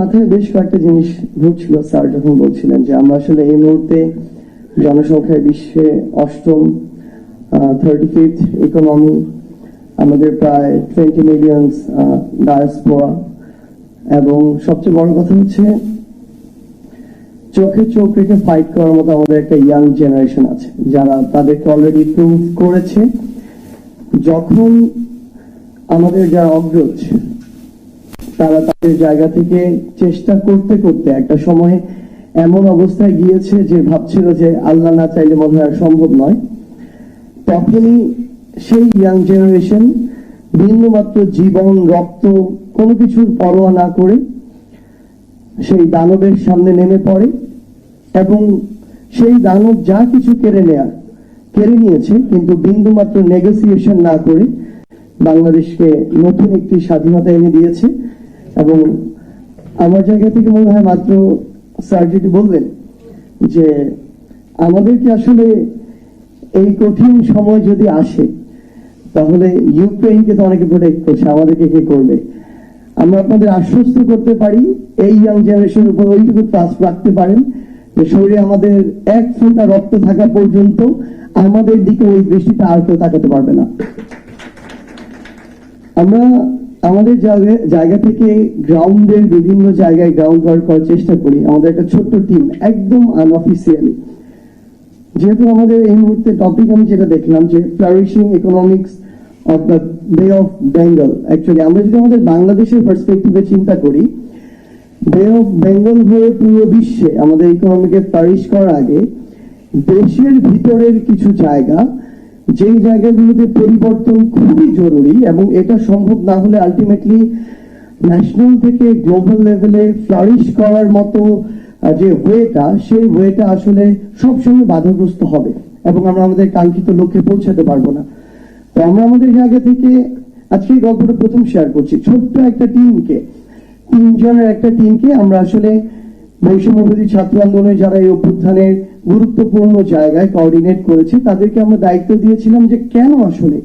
মাথায় বেশ কয়েকটা জিনিস ঘুরছিল স্যার যখন বলছিলেন যে আমরা আসলে এই মুহূর্তে জনসংখ্যায় বিশ্বে অষ্টম থার্টি ফিফথ ইকোনমি আমাদের প্রায় টোয়েন্টি মিলিয়ন্স ডায়াসপোরা এবং সবচেয়ে বড় কথা হচ্ছে চোখে চোখ রেখে ফাইট করার মতো আমাদের একটা ইয়াং জেনারেশন আছে, যারা তাদেরকে অলরেডি প্রুভ করেছে। যখন আমাদের যারা অগ্রজ তারা তাদের জায়গা থেকে চেষ্টা করতে করতে একটা সময় এমন অবস্থায় গিয়েছে যে ভাবছিল যে আল্লাহ না চাইলে মনে হয় সম্ভব নয়। তখনই সেই ইয়াং জেনারেশন বিন্দুমাত্র জীবন, রক্ত, কোনো কিছুর পরোয়া না করে সেই দানবের সামনে নেমে পড়ে এবং সেই দানব যা কিছু কেড়ে নেয়া, কেড়ে নিয়েছে কিন্তু বিন্দুমাত্র নেগোসিয়েশন না করে বাংলাদেশকে নতুন একটি স্বাধীনতা এনে দিয়েছে। এবং আমার জায়গা থেকে মনে হয় মাত্র স্যার যেটি বলবেন যে আমাদেরকে আসলে এই কঠিন সময় যদি আসে, তাহলে ইউক্রেনকে তো অনেকে প্রোটেক্ট করছে, আমাদেরকে কে করবে? আমরা আপনাদের আশ্বস্ত করতে পারি, এই ইয়াং জেনারেশনের উপর ওইটুকু ট্রাস্ট রাখতে পারেন যে শরীরে আমাদের এক ফোঁটা রক্ত থাকা পর্যন্ত আমাদের দিকে ওই দৃষ্টিটা আর কেউ তাকাতে পারবে না। আমরা আমাদের জায়গা জায়গা থেকে গ্রাউন্ডের বিভিন্ন জায়গায় গ্রাউন্ড ওয়ার্ক করার চেষ্টা করি। আমাদের একটা ছোট্ট টিম একদম আনঅফিসিয়ালি যেহেতু আমাদের এই মুহূর্তে টপিক আমি যেটা দেখলাম যে flourishing economics of the Bay of Bengal actually আমরা যদি আমাদের বাংলাদেশের পার্সপেক্টিভে চিন্তা করি বে অফ বেঙ্গল হয়ে পুরো বিশ্বে আমাদের ইকোনমিকে ফ্লারিশ করার আগে দেশের ভিতরের কিছু জায়গা যেই জায়গাগুলোতে পরিবর্তন খুবই জরুরি এবং এটা সম্ভব না হলে আলটিমেটলি ন্যাশনাল থেকে গ্লোবাল লেভেলে ফ্লারিশ করার মতো যে ওয়েটা সেই ওয়েটা আসলে সবসময় বাধাগ্রস্ত হবে এবং আমরা আমাদের কাঙ্ক্ষিত লক্ষ্যে পৌঁছাতে পারব না। তো আমরা আমাদের জায়গা থেকে আজকে গল্পটা প্রথম শেয়ার করছি। ছোট্ট একটা টিমকে তিনজনের একটা টিমকে আমরা আসলে বৈষম্যবিরোধী ছাত্র আন্দোলনে যারা এই অভ্যুত্থানের গুরুত্বপূর্ণ জায়গায় কোঅর্ডিনেট করেছে, তাদেরকে আমরা দায়িত্ব দিয়েছিলাম যে কেন আসলে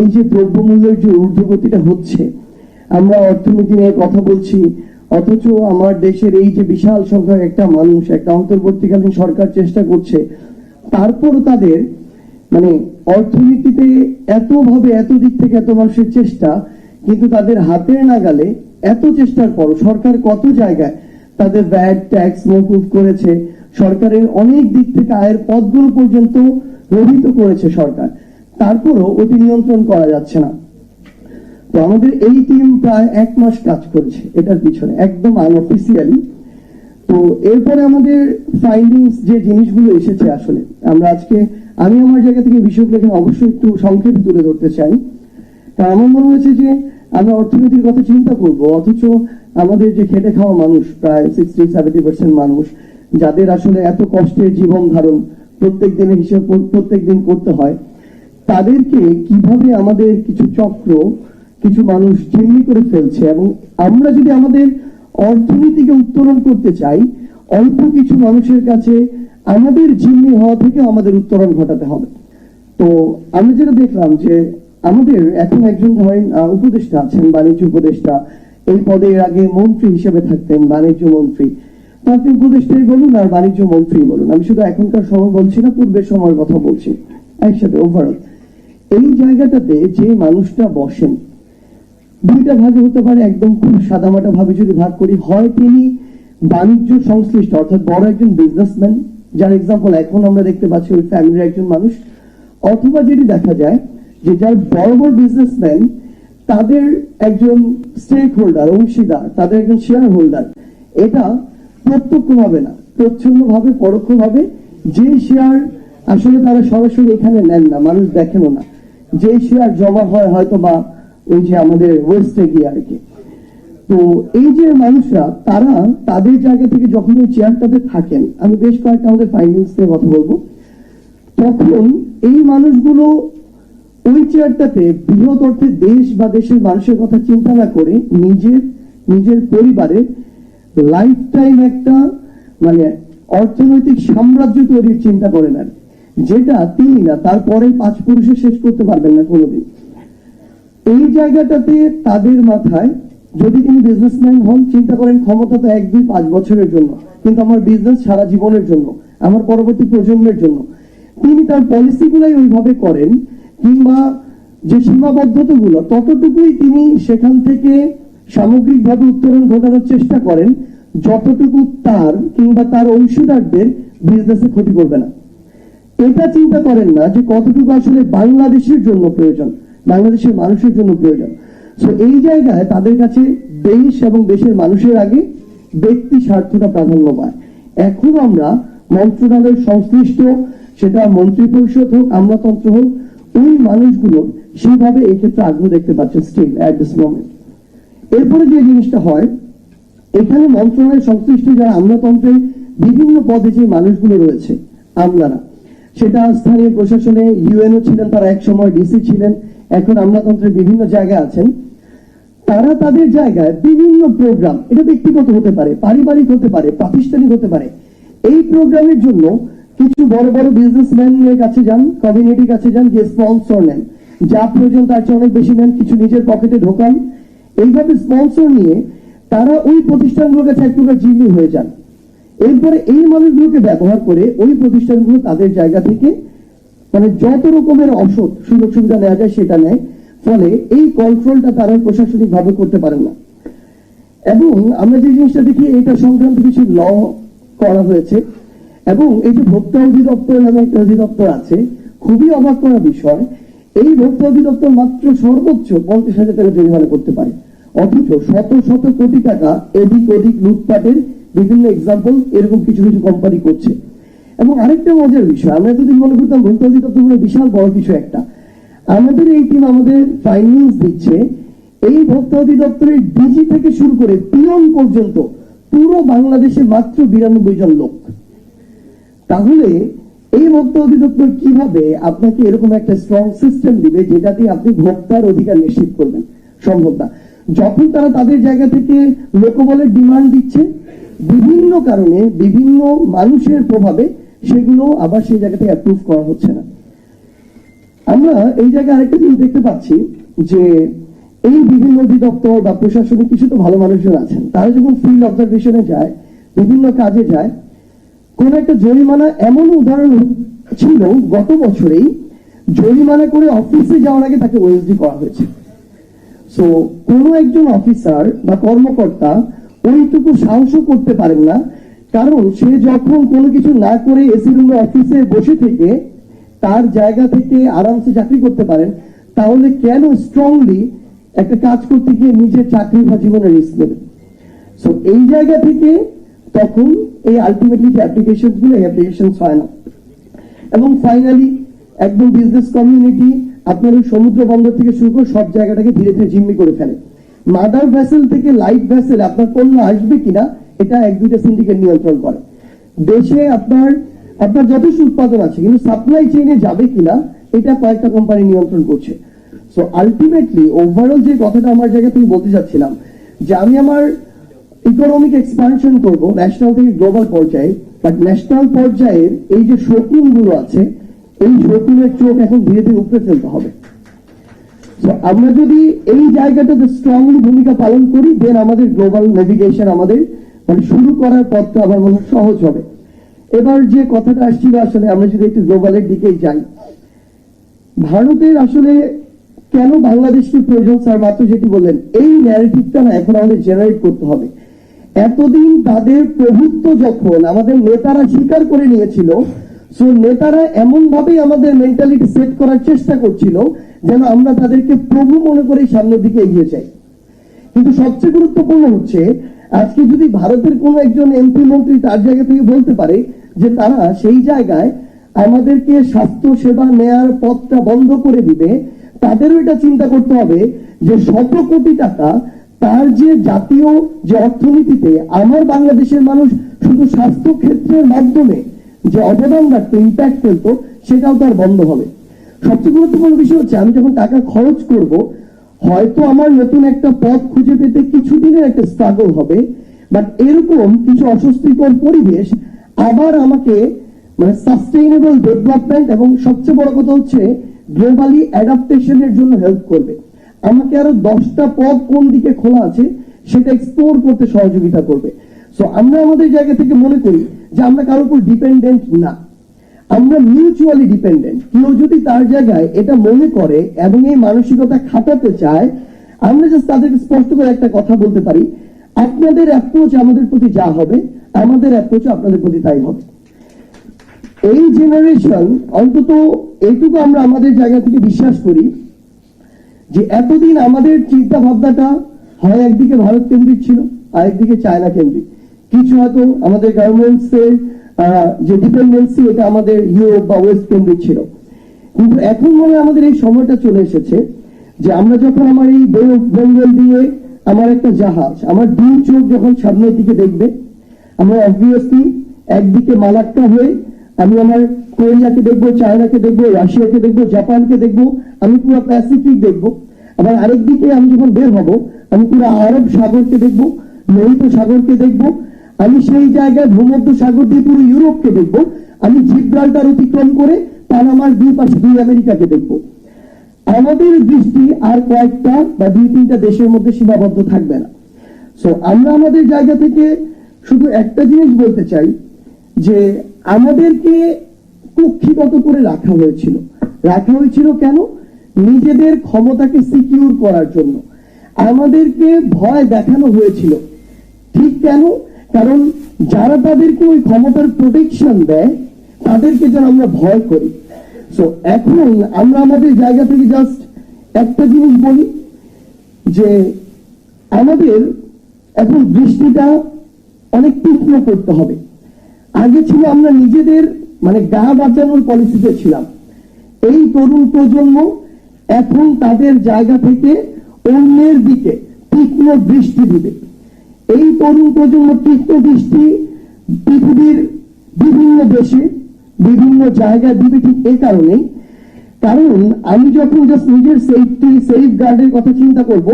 এই যে দ্রব্যমূল্যের যে ঊর্ধ্বগতিটা হচ্ছে, আমরা অর্থনীতি নিয়ে কথা বলছি, অথচ আমার দেশের এই যে বিশাল সংখ্যক একটা মানুষ, একটা অন্তর্বর্তীকালীন সরকার চেষ্টা করছে, তারপরও তাদের মানে অর্থনীতিতে এত ভাবে এত দিক থেকে এত মানুষের চেষ্টা, কিন্তু তাদের হাতের নাগালে এত চেষ্টার পর সরকার কত জায়গায় তাদের ভ্যাট ট্যাক্স মকুফ করেছে। সরকারের অনেক দিক থেকে আয়ের পথগুলো পর্যন্ত রহিত করেছে সরকার। তারপরও ওটি নিয়ন্ত্রণ করা যাচ্ছে না। তো আমাদের এই টিম প্রায় এক মাস কাজ করছে, এটার পিছনে, একদম আনঅফিসিয়ালি তো এরপরে আমাদের ফাইন্ডিংস যে জিনিসগুলো এসেছে আসলে, আমরা আজকে, আমি আমার জায়গা থেকে বিষয়গুলো এখানে অবশ্যই একটু সংক্ষেপে তুলে ধরতে চাই। কারণ আমার মনে হয়েছে যে আমরা অর্থনীতির কথা চিন্তা করব, অথচ আমাদের যে খেটে খাওয়া মানুষ, প্রায় সিক্সটি সেভেন্টি পার্সেন্ট মানুষ, যাদের আসলে এত কষ্টের জীবন ধারণ প্রত্যেক দিনের হিসেব প্রত্যেক দিন করতে হয়, তাদেরকে কীভাবে আমাদের কিছু চক্র, কিছু মানুষ জিম্মি করে ফেলছে এবং আমরা যদি আমাদের অর্থনীতিকে উত্তরণ করতে চাই, অল্প কিছু মানুষের কাছে আমাদের জিম্মি হওয়া থেকে আমাদের উত্তরণ ঘটাতে হবে। তো আমি যেটা দেখলাম যে আমাদের এখন একজন ধরেন উপদেষ্টা আছেন, বাণিজ্য উপদেষ্টা। এই পদে এর আগে মন্ত্রী হিসেবে থাকতেন বাণিজ্য মন্ত্রী। তো আপনি উপদেষ্টাই বলুন আর বাণিজ্য মন্ত্রী বলুন। আমি শুধু এখনকার সময় বলছি না, পূর্বের সময়ের কথা বলছি। একসাথে ওভারঅল এই জায়গাটাতে যে মানুষটা বসেন, দুইটা ভাগে হতে পারে, একদম খুব সাদামাটা ভাবে যদি ভাগ করি, হয় তিনি বাণিজ্য সংশ্লিষ্ট, অর্থাৎ বড় একজন বিজনেসম্যান যার এক্সাম্পল এখন আমরা দেখতে পাচ্ছি ওই ফ্যামিলির একজন মানুষ, অথবা যেটি দেখা যায় যে যার বড় বড় বিজনেসম্যান তাদের একজন স্টেক হোল্ডার অংশীদার, তাদের একজন শেয়ার হোল্ডার এটা প্রত্যক্ষ ভাবে না প্রচ্ছন্ন ভাবে পরোক্ষ ভাবে যে শেয়ার আসলে তারা সরাসরি এখানে নেন না, মানুষ দেখেনও না। যে শেয়ার জমা হয় হয়তো বা ওই যে আমাদের ওয়েস্টে গিয়ে আর কি। তো এই যে মানুষরা, তারা তাদের জায়গা থেকে যখন ওই চেয়ারটাতে থাকেন, আমি বেশ কয়েকটা আমাদের ফাইন্ডিংস নিয়ে কথা বলব, তখন এই মানুষগুলো ওই চেয়ারটাতে বৃহৎ অর্থে দেশ বা দেশের মানুষের কথা চিন্তা না করে নিজের নিজের পরিবারের লাইফ টাইম একটা মানে অর্থনৈতিক সাম্রাজ্য তৈরির চিন্তা করেন আর যেটা তিনি না তারপরে পাঁচ পুরুষে শেষ করতে পারবেন না কোনোদিন। এই জায়গাটাতে তাদের মাথায় যদি তিনি বিজনেসম্যান হন, চিন্তা করেন ক্ষমতা তো এক, দুই, পাঁচ বছরের জন্য। কিন্তু আমার বিজনেস সারা জীবনের জন্য, আমার পরবর্তী প্রজন্মের জন্য। তিনি তার পলিসিগুলাই ওইভাবে করেন কিংবা যে সীমাবদ্ধতাগুলো, ততটুকুই তিনি সেখান থেকে সামগ্রিকভাবে উত্তরণ ঘটানোর চেষ্টা করেন। যতটুকু তার কিংবা তার অংশীদারদের বিজনেসে ক্ষতি করবে না। এটা চিন্তা করেন না যে কতটুকু আসলে বাংলাদেশের জন্য প্রয়োজন, বাংলাদেশের মানুষের জন্য প্রয়োজন। সো এই জায়গায় তাদের কাছে দেশ এবং দেশের মানুষের আগে ব্যক্তি স্বার্থটা প্রাধান্য পায়। এখন আমরা মন্ত্রণালয়ের সংশ্লিষ্ট, সেটা মন্ত্রী পরিষদ হোক, আমলাতন্ত্র হোক ওই মানুষগুলো সেইভাবে এই ক্ষেত্রে আগ্রহ দেখতে পাচ্ছে স্টিল অ্যাট দিস মোমেন্ট এরপরে যে জিনিসটা হয়, এখানে মন্ত্রণালয়ের সংশ্লিষ্ট যারা আমলাতন্ত্রের বিভিন্ন পদে যে মানুষগুলো রয়েছে, আমলারা, সেটা স্থানীয় প্রশাসনে ইউএনও ছিলেন তারা এক সময় ডিসি ছিলেন, এখন আমলাতন্ত্রের বিভিন্ন জায়গায় আছেন। তারা তাদের জায়গায় বিভিন্ন প্রোগ্রাম এটা ব্যক্তিগত হতে পারে, পারিবারিক হতে পারে, প্রাতিষ্ঠানিক হতে পারে, এই প্রোগ্রামের জন্য কিছু বড় বড় বিজনেসম্যানের কাছে যান কমিউনিটির কাছে যান, যে স্পন্সর নেন। যা প্রয়োজন তার চেয়ে অনেক বেশি নেন, কিছু নিজের পকেটে ঢোকান। এইভাবে স্পন্সর নিয়ে তারা ওই প্রতিষ্ঠানগুলোর কাছে এক প্রকার জিম্মি হয়ে যান। এরপরে এই মানুষগুলোকে ব্যবহার করে ওই প্রতিষ্ঠানগুলো তাদের জায়গা থেকে মানে যত রকমের অসৎ সুযোগ সুবিধা নেওয়া যায় সেটা নেয়। ফলে এই কন্ট্রোলটা তারা প্রশাসনিক ভাবে করতে পারেন না। এবং আমরা যে জিনিসটা দেখি, এটা সংক্রান্ত কিছু ল করা হয়েছে। এবং এই যে ভোক্তা অধিদপ্তর নামে একটা অধিদপ্তর আছে, খুবই অবাক করা বিষয়, এই ভোক্তা অধিদপ্তর মাত্র সর্বোচ্চ পঞ্চাশ হাজার টাকা জরিমানা করতে পারে। অথচ শত শত কোটি টাকা এদিক ওদিক লুটপাটের বিভিন্ন এক্সাম্পল এরকম কিছু কিছু কোম্পানি করছে। এবং আরেকটা মজার বিষয়, আমরা যদি মনে করতাম ভোক্তা অধিদপ্তর বিশাল বড় কিছু একটা, আমাদের এই টিম আমাদের ফাইন্যান্স দিচ্ছে, এই ভোক্তা অধিদপ্তরের ডিজি থেকে শুরু করে পিয়ন পর্যন্ত পুরো বাংলাদেশে মাত্র বিরানব্বই জন লোক। তাহলে এই ভোক্তা অধিদপ্তর কীভাবে আপনাকে এরকম একটা স্ট্রং সিস্টেম দিবে যেটা দিয়ে আপনি ভোক্তার অধিকার নিশ্চিত করবেন? সম্ভব না। যখন তারা তাদের জায়গা থেকে লোকবলের ডিমান্ড দিচ্ছে, বিভিন্ন কারণে বিভিন্ন মানুষের প্রভাবে সেগুলো আবার সেই জায়গা থেকে অ্যাপ্রুভ করা হচ্ছে না। আমরা এই জায়গায় আরেকটা জিনিস দেখতে পাচ্ছি যে এই বিভিন্ন অধিদপ্তর বা প্রশাসনিক কিছু তো ভালো মানুষজন আছেন। তারা যখন ফিল্ড অবজারভেশনে যায়, বিভিন্ন কাজে যায় কোন একটা জরিমানা এমন উদাহরণ ছিল, গত বছরেই জরিমানা করে অফিসে যাওয়ার আগে তাকে ওএসডি করা হয়েছে। সো কোন একজন অফিসার বা কর্মকর্তা ওইটুকু সাহসও করতে পারেন না, কারণ সে যখন কোনো কিছু না করে এসি রুমে অফিসে বসে থেকে তার জায়গা থেকে আরামসে চাকরি করতে পারেন, তাহলে কেন স্ট্রংলি একটা কাজ করতে গিয়ে নিজের চাকরি বা জীবনে রিস্ক নেবেন সো এই জায়গা থেকে তখন এই আলটিমেটলি যে অ্যাপ্লিকেশনগুলো, এই অ্যাপ্লিকেশন হয় না। এবং ফাইনালি একদম বিজনেস কমিউনিটি আপনার ওই সমুদ্র বন্দর থেকে শুরু করে সব জায়গাটাকে ধীরে ধীরে জিম্মি করে ফেলে। মাদার ভ্যাসেল থেকে লাইট ভ্যাসেল আপনার পণ্য আসবে কিনা, এটা এক দুইটা সিন্ডিকেট নিয়ন্ত্রণ করে। দেশে আপনার আপনার যথেষ্ট উৎপাদন আছে, কিন্তু সাপ্লাই চেইনে যাবে কিনা, এটা কয়েকটা কোম্পানি নিয়ন্ত্রণ করছে। সো আলটিমেটলি ওভারঅল যে কথাটা আমার জায়গা থেকে বলতে চাচ্ছিলাম, যে আমি আমার ইকোনমিক এক্সপানশন করব ন্যাশনাল থেকে গ্লোবাল পর্যায়ে বাট ন্যাশনাল পর্যায়ের এই যে শকুনগুলো আছে, এই শকুনের চোখ এখন ধীরে ধীরে উপরে ফেলতে হবে। আমরা যদি এই জায়গাটাতে স্ট্রংলি ভূমিকা পালন করি দেন আমাদের গ্লোবাল নেভিগেশন আমাদের মানে শুরু করার পথটা আমার মনে সহজ হবে। এবার যে কথাটা আসছিল, আসলে আমরা যদি একটু গ্লোবালের দিকেই যাই। ভারতের আসলে কেন বাংলাদেশকে প্রয়োজন, স্যার মাত্র যেটি বললেন, এই ন্যারেটিভটা না এখন আমাদের জেনারেট করতে হবে। এতদিন তাদের প্রভুত্ব যখন আমাদের নেতারা স্বীকার করে নিয়েছিল সো নেতারা এমন ভাবে আমাদের মেন্টালিটি সেট করার চেষ্টা করছিল যেন আমরা তাদেরকে প্রভু মনে করে সামনের দিকে এগিয়ে যাই। কিন্তু সবচেয়ে গুরুত্বপূর্ণ হচ্ছে, আজকে যদি ভারতের কোন একজন এমপি মন্ত্রী তার জায়গা থেকে বলতে পারে যে তারা সেই জায়গায় আমাদেরকে স্বাস্থ্য সেবা নেয়ার পথটা বন্ধ করে দিবে, তাদেরও এটা চিন্তা করতে হবে যে শত কোটি টাকা তার যে জাতীয় যে অর্থনীতিতে আমার বাংলাদেশের মানুষ শুধু স্বাস্থ্য ক্ষেত্রের মাধ্যমে যে অবদান রাখতো ইম্প্যাক্ট ফেলতো, সেটাও তার বন্ধ হবে। সবচেয়ে গুরুত্বপূর্ণ বিষয় হচ্ছে, আমি যখন টাকা খরচ করব, হয়তো আমার নতুন একটা পথ খুঁজে পেতে কিছুদিনের একটা স্ট্রাগল হবে বাট এরকম কিছু অস্বস্তিকর পরিবেশ আবার আমাকে মানে সাস্টেইনেবল ডেভেলপমেন্ট এবং সবচেয়ে বড় কথা হচ্ছে গ্লোবালি অ্যাডাপ্টেশনের জন্য হেল্প করবে। আমাকে আরও দশটা পথ কোন দিকে খোলা আছে সেটা এক্সপ্লোর করতে সহযোগিতা করবে। সো আমরা আমাদের জায়গা থেকে মনে করি যে আমরা কারোর উপর ডিপেন্ডেন্ট না। আমরা মিউচুয়ালি ডিপেন্ডেন্ট কেউ যদি তার জায়গায় এটা মনে করে এবং এই মানসিকতা খাটাতে চায়, আমরা জাস্ট তাদেরকে স্পষ্ট করে একটা কথা বলতে পারি। আপনাদের অ্যাপ্রোচ আমাদের প্রতি যা হবে, আমাদের অ্যাপ্রোচ আপনাদের প্রতি তাই হবে। এই জেনারেশন অন্তত এইটুকু আমরা আমাদের জায়গা থেকে বিশ্বাস করি যে এতদিন আমাদের চিন্তা ভাবনাটা হয় একদিকে ভারত কেন্দ্রিক ছিল, আরেকদিকে চায়না কেন্দ্রিক। কিছু হয়তো আমাদের গার্মেন্টস এর যে ডিপেন্ডেন্সি এটা আমাদের ইউরোপ বা ওয়েস্ট কেন্দ্রিক ছিল। কিন্তু এখন মনে আমাদের এই সময়টা চলে এসেছে যে আমরা যখন আমার এই বেঙ্গল দিয়ে আমার একটা জাহাজ, আমার দুই চোখ যখন সামনের দিকে দেখবে, আমরা অবভিয়াসলি একদিকে মালাক্কা হয়ে আমি আমার কোরিয়াকে দেখব, চায়নাকে দেখব, রাশিয়াকে দেখব, জাপানকে দেখব, আমি পুরো প্যাসিফিক দেখব। আবার আরেকদিকে আমি যখন বের হব, আমি পুরো আরব সাগরকে দেখব লোহিত সাগরকে দেখব, আমি সেই জায়গায় ভূমধ্য সাগর দিয়ে পুরো ইউরোপকে দেখব, আমি জিব্রাল্টার অতিক্রম করে পানামার দুই পাশে দুই আমেরিকাকে দেখব। আমাদের দৃষ্টি আর কয়েকটা বা দুই তিনটা দেশের মধ্যে সীমাবদ্ধ থাকবে না। সো আমরা আমাদের জায়গা থেকে শুধু একটা জিনিস বলতে চাই যে আমাদেরকে কক্ষিগত করে রাখা হয়েছিল। রাখা হয়েছিল কেন? নিজেদের ক্ষমতাকে সিকিউর করার জন্য। আমাদেরকে ভয় দেখানো হয়েছিল। ঠিক কেন? কারণ যারা তাদেরকে ওই ক্ষমতার প্রোটেকশন দেয়, তাদেরকে যেন আমরা ভয় করি। সো এখন আমরা আমাদের জায়গা থেকে জাস্ট একটা জিনিস বলি, যে আমাদের এখন দৃষ্টিটা অনেক তীক্ষ্ণ করতে হবে। আগে ছিল আমরা নিজেদের মানে গা বাঁচানোর পলিসিতে ছিলাম। এই তরুণ প্রজন্ম এখন তাদের জায়গা থেকে অন্যের দিকে তীক্ষ্ণ দৃষ্টি দিবে। এই তরুণ প্রজন্ম তীক্ষ্ণ দৃষ্টি পৃথিবীর বিভিন্ন দেশে, বিভিন্ন জায়গায় দিবে ঠিক এই কারণেই। কারণ আমি যখন জাস্ট নিজের সেফটি সেফ গার্ডের কথা চিন্তা করব,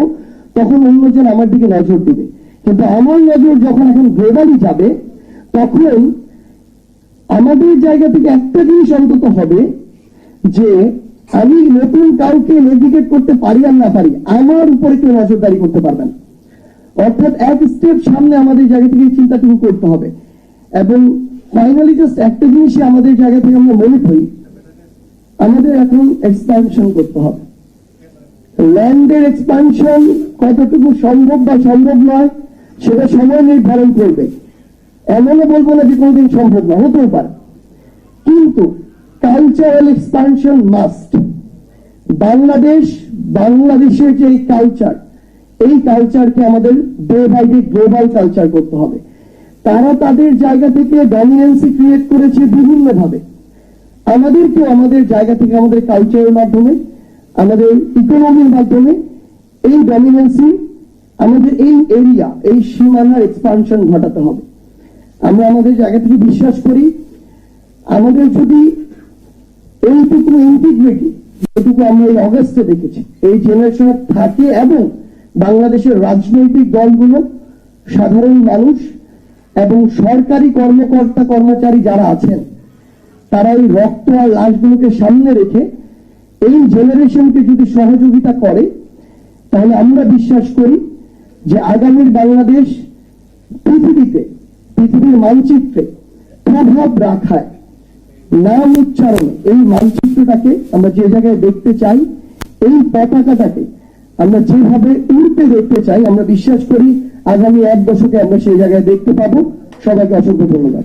তখন অন্যজন আমার দিকে নজর দিবে। কিন্তু আমার নজর যখন এখন গ্লোবালি যাবে, তখন আমাদের জায়গা থেকে একটা জিনিস অন্তত হবে যে, আমি নতুন কাউকে নেভিগেট করতে পারি আর না পারি, আমার উপরে কেউ নজরদারি করতে পারবেন অর্থাৎ এক স্টেপ সামনে আমাদের জায়গা থেকে চিন্তাটুকু করতে হবে। এবং ফাইনালি জাস্ট একটা জিনিসই আমাদের জায়গা থেকে আমরা মনে করি, আমাদের এখন এক্সপানশন করতে হবে। ল্যান্ডের এক্সপানশন কতটুকু সম্ভব বা সম্ভব নয়, সেটা সময় নির্ধারণ করবে। এমনও বলব না যে কোনোদিন সম্ভব না, হতেও পারে। কিন্তু কালচারাল এক্সপানশন মাস্ট বাংলাদেশ, বাংলাদেশের যে কালচার এই কালচারকে আমাদের day by day global culture করতে হবে। তারা তাদের জায়গা থেকে ডমিনেন্সি ক্রিয়েট করেছে বিভিন্ন ভাবে আমাদেরকেও আমাদের জায়গা থেকে আমাদের কালচারের মাধ্যমে, আমাদের ইকোনমির মাধ্যমে এই ডমিনেন্সি আমাদের এই এরিয়া এই সীমানার এক্সপানশন ঘটাতে হবে। আমরা আমাদের জায়গা থেকে বিশ্বাস করি, আমাদের যদি এইটুকু ইন্টিগ্রিটি যেটুকু আমরা এই অগস্টে দেখেছি, এই জেনারেশন থাকে এবং বাংলাদেশের রাজনৈতিক দলগুলো, সাধারণ মানুষ এবং সরকারি কর্মকর্তা, কর্মচারী যারা আছেন, তারা এই রক্ত আর লাশগুলোকে সামনে রেখে এই জেনারেশনকে যদি সহযোগিতা করে, তাহলে আমরা বিশ্বাস করি যে আগামীর বাংলাদেশ পৃথিবীতে পৃথিবীর মানচিত্রে প্রভাব রাখায়। নাম উচ্চারণ, এই মানচিত্রটাকে আমরা যে জায়গায় দেখতে চাই, এই পতাকাটাকে আমরা যেভাবে উড়তে দেখতে চাই, আমরা বিশ্বাস করি আগামী এক দশকে আমরা সেই জায়গায় দেখতে পাবো। সবাইকে অসংখ্য ধন্যবাদ।